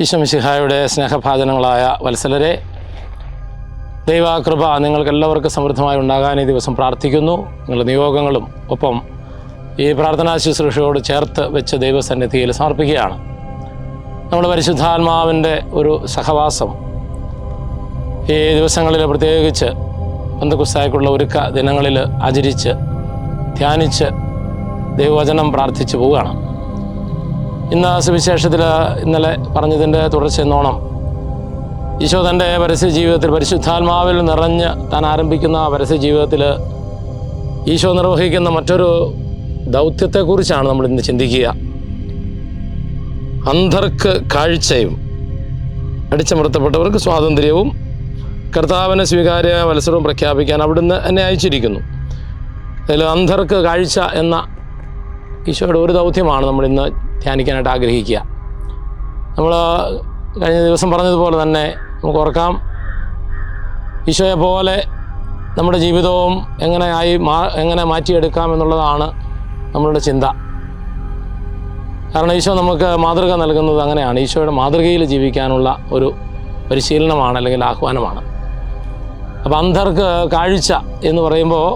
ഈശോമിശിഹായുടെ സ്നേഹഭാചനങ്ങളായ വത്സലരെ ദൈവാകൃപ നിങ്ങൾക്ക് എല്ലാവർക്കും സമൃദ്ധമായി ഉണ്ടാകാൻ ഈ ദിവസം പ്രാർത്ഥിക്കുന്നു. നിങ്ങളുടെ നിയോഗങ്ങളും ഒപ്പം ഈ പ്രാർത്ഥനാ ശുശ്രൂഷയോട് ചേർത്ത് വെച്ച് ദൈവസന്നിധിയിൽ സമർപ്പിക്കുകയാണ്. നമ്മൾ പരിശുദ്ധാത്മാവിന്റെ ഒരു സഹവാസം ഈ ദിവസങ്ങളിൽ പ്രത്യേകിച്ച് ബന്ധുക്കുസ്തായ്ക്കുള്ള ഒരുക്ക ദിനങ്ങളിൽ ആചരിച്ച് ധ്യാനിച്ച് ദൈവവചനം പ്രാർത്ഥിച്ചു പോവുകയാണ്. ഇന്ന് സുവിശേഷത്തിൽ ഇന്നലെ പറഞ്ഞതിന്റെ തുടർച്ചയെന്നോണം ഈശോ തന്റെ പരസ്യ ജീവിതത്തിൽ പരിശുദ്ധാത്മാവിൽ നിറഞ്ഞ് താൻ ആരംഭിക്കുന്ന പരസ്യ ജീവിതത്തിൽ ഈശോ നിർവഹിക്കുന്ന മറ്റൊരു ദൗത്യത്തെക്കുറിച്ചാണ് നമ്മൾ ഇന്ന് ചിന്തിക്കുക. അന്ധർക്ക് കാഴ്ചയും അടിച്ചമർത്തപ്പെട്ടവർക്ക് സ്വാതന്ത്ര്യവും കർത്താവിനെ സ്വീകാര്യ മത്സരവും പ്രഖ്യാപിക്കാൻ അവിടുന്ന് എന്നെ അയച്ചിരിക്കുന്നു. അതിൽ അന്ധർക്ക് കാഴ്ച എന്ന ഈശോയുടെ ഒരു ദൗത്യമാണ് നമ്മൾ ഇന്ന് ധ്യാനിക്കാനായിട്ട് ആഗ്രഹിക്കുക. നമ്മൾ കഴിഞ്ഞ ദിവസം പറഞ്ഞതുപോലെ തന്നെ നമുക്ക് ഓർക്കാം ഈശോയെ പോലെ നമ്മുടെ ജീവിതവും എങ്ങനെ ആയി മാ എങ്ങനെ മാറ്റിയെടുക്കാം എന്നുള്ളതാണ് നമ്മളുടെ ചിന്ത. കാരണം ഈശോ നമുക്ക് മാതൃക നൽകുന്നത് അങ്ങനെയാണ്. ഈശോയുടെ മാതൃകയിൽ ജീവിക്കാനുള്ള ഒരു പരിശീലനമാണ് അല്ലെങ്കിൽ ആഹ്വാനമാണ്. അപ്പോൾ അന്ധർക്ക് കാഴ്ച എന്ന് പറയുമ്പോൾ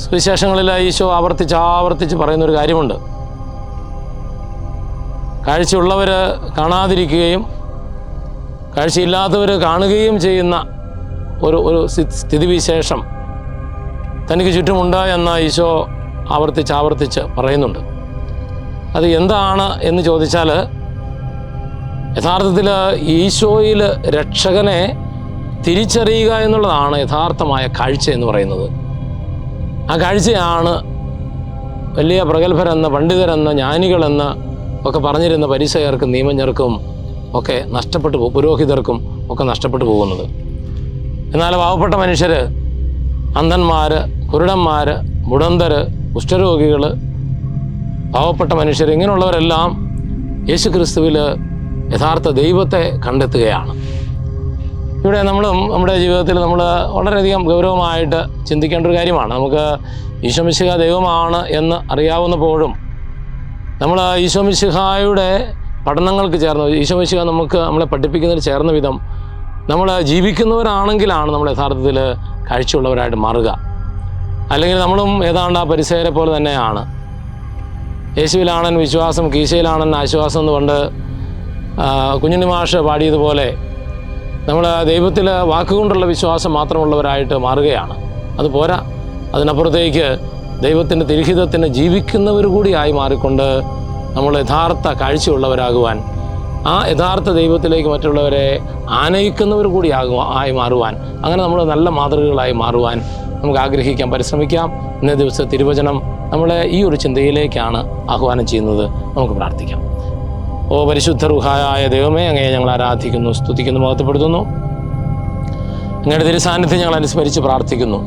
സുവിശേഷങ്ങളിൽ ഈശോ ആവർത്തിച്ച് ആവർത്തിച്ച് പറയുന്നൊരു കാര്യമുണ്ട്. കാഴ്ചയുള്ളവർ കാണാതിരിക്കുകയും കാഴ്ചയില്ലാത്തവർ കാണുകയും ചെയ്യുന്ന ഒരു ഒരു സ്ഥിതിവിശേഷം തനിക്ക് ചുറ്റുമുണ്ട് എന്ന ഈശോ ആവർത്തിച്ച് ആവർത്തിച്ച് പറയുന്നുണ്ട്. അത് എന്താണ് എന്ന് ചോദിച്ചാൽ യഥാർത്ഥത്തിൽ ഈശോയിൽ രക്ഷകനെ തിരിച്ചറിയുക എന്നുള്ളതാണ് യഥാർത്ഥമായ കാഴ്ച എന്ന് പറയുന്നത്. ആ കാഴ്ചയാണ് വലിയ പ്രഗത്ഭരെന്ന പണ്ഡിതരെന്ന ജ്ഞാനികളെന്ന് ഒക്കെ പറഞ്ഞിരുന്ന പരിസയർക്കും നിയമജ്ഞർക്കും ഒക്കെ നഷ്ടപ്പെട്ടു പോകും പുരോഹിതർക്കും ഒക്കെ നഷ്ടപ്പെട്ടു പോകുന്നത്. എന്നാൽ പാവപ്പെട്ട മനുഷ്യർ അന്ധന്മാർ കുരുടന്മാർ മുടന്തർ കുഷ്ഠരോഗികൾ പാവപ്പെട്ട മനുഷ്യർ ഇങ്ങനെയുള്ളവരെല്ലാം യേശു ക്രിസ്തുവിൽ യഥാർത്ഥ ദൈവത്തെ കണ്ടെത്തുകയാണ്. ഇവിടെ നമ്മളും നമ്മുടെ ജീവിതത്തിൽ നമ്മൾ വളരെയധികം ഗൗരവമായിട്ട് ചിന്തിക്കേണ്ട ഒരു കാര്യമാണ്. നമുക്ക് ഈശോമിശിഹ ദൈവമാണ് എന്ന് അറിയാവുന്നപ്പോഴും നമ്മൾ ഈശോമിശിഹായുടെ പഠനങ്ങൾക്ക് ചേർന്ന് ഈശോമിശിഹ നമുക്ക് നമ്മളെ പഠിപ്പിക്കുന്നതിന് ചേർന്ന വിധം നമ്മൾ ജീവിക്കുന്നവരാണെങ്കിലാണ് നമ്മൾ യഥാർത്ഥത്തിൽ കാഴ്ചയുള്ളവരായിട്ട് മാറുക. അല്ലെങ്കിൽ നമ്മളും ഏതാണ്ട് ആ പരിസരെ പോലെ തന്നെയാണ്. യേശുവിലാണൻ വിശ്വാസം കീശയിലാണൻ ആശ്വാസം എന്ന് കൊണ്ട് കുഞ്ഞുണ്ണി മാഷ് പാടിയതുപോലെ നമ്മൾ ദൈവത്തിൽ വാക്കുകൊണ്ടുള്ള വിശ്വാസം മാത്രമുള്ളവരായിട്ട് മാറുകയാണ്. അത് പോരാ. അതിനപ്പുറത്തേക്ക് ദൈവത്തിന്റെ തിരുഹിതത്തിന് ജീവിക്കുന്നവർ കൂടിയായി മാറിക്കൊണ്ട് നമ്മൾ യഥാർത്ഥ കാഴ്ചയുള്ളവരാകുവാൻ ആ യഥാർത്ഥ ദൈവത്തിലേക്ക് മറ്റുള്ളവരെ ആനയിക്കുന്നവർ കൂടി ആകുക ആയി മാറുവാൻ അങ്ങനെ നമ്മൾ നല്ല മാതൃകകളായി മാറുവാൻ നമുക്ക് ആഗ്രഹിക്കാം പരിശ്രമിക്കാം. ഇന്നേ ദിവസം തിരുവചനം നമ്മളെ ഈ ഒരു ചിന്തയിലേക്കാണ് ആഹ്വാനം ചെയ്യുന്നത്. നമുക്ക് പ്രാർത്ഥിക്കാം. ഓ പരിശുദ്ധ റുഹായ ദൈവമേ അങ്ങയെ ഞങ്ങൾ ആരാധിക്കുന്നു സ്തുതിക്കുന്നു മഹത്വപ്പെടുത്തുന്നു. അങ്ങയുടെ തിരുസാന്നിധ്യം ഞങ്ങൾ അനുസ്മരിച്ച് പ്രാർത്ഥിക്കുന്നു.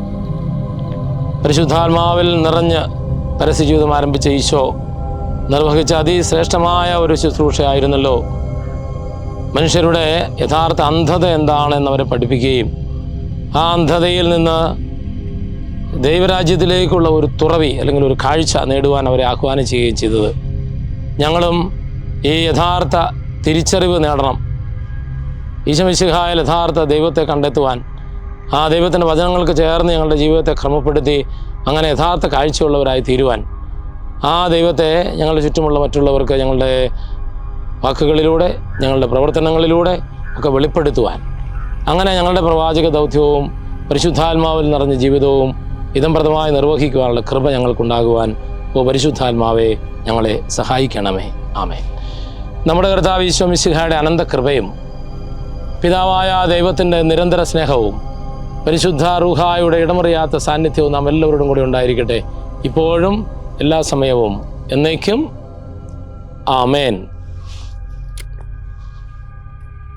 പരിശുദ്ധാത്മാവിൽ നിറഞ്ഞ് പരസ്യജീവിതം ആരംഭിച്ച ഈശോ നിർവഹിച്ച അതിശ്രേഷ്ഠമായ ഒരു ശുശ്രൂഷയായിരുന്നല്ലോ. മനുഷ്യരുടെ യഥാർത്ഥ അന്ധത എന്താണെന്ന് അവരെ പഠിപ്പിക്കുകയും ആ അന്ധതയിൽ നിന്ന് ദൈവരാജ്യത്തിലേക്കുള്ള ഒരു തുറവി അല്ലെങ്കിൽ ഒരു കാഴ്ച നേടുവാൻ അവരെ ആഹ്വാനം ചെയ്യുകയും ചെയ്തത്. ഞങ്ങളും ഈ യഥാർത്ഥ തിരിച്ചറിവ് നേടണം. ഈശമിശിഹായ യഥാർത്ഥ ദൈവത്തെ കണ്ടെത്തുവാൻ ആ ദൈവത്തിന്റെ വചനങ്ങൾക്ക് ചേർന്ന് ഞങ്ങളുടെ ജീവിതത്തെ ക്രമപ്പെടുത്തി അങ്ങനെ യഥാർത്ഥ കാഴ്ചയുള്ളവരായി തീരുവാൻ ആ ദൈവത്തെ ഞങ്ങളുടെ ചുറ്റുമുള്ള മറ്റുള്ളവർക്ക് ഞങ്ങളുടെ വാക്കുകളിലൂടെ ഞങ്ങളുടെ പ്രവർത്തനങ്ങളിലൂടെ ഒക്കെ വെളിപ്പെടുത്തുവാൻ. അങ്ങനെ ഞങ്ങളുടെ പ്രവാചക ദൗത്യവും പരിശുദ്ധാത്മാവിൽ നിറഞ്ഞ ജീവിതവും ഇതംപ്രദമായി നിർവഹിക്കുവാനുള്ള കൃപ ഞങ്ങൾക്കുണ്ടാകുവാൻ ഓ പരിശുദ്ധാത്മാവെ ഞങ്ങളെ സഹായിക്കണമേ. ആമേ നമ്മുടെ കർത്താവ് ഈശോ മിശിഹായുടെ അനന്ത കൃപയും പിതാവായ ദൈവത്തിന്റെ നിരന്തര സ്നേഹവും പരിശുദ്ധ റൂഹായുടെ ഇടമറിയാത്ത സാന്നിധ്യവും നാം എല്ലാവരോടും കൂടി ഉണ്ടായിരിക്കട്ടെ. ഇപ്പോഴും എല്ലാ സമയവും എന്നേക്കും ആമേൻ.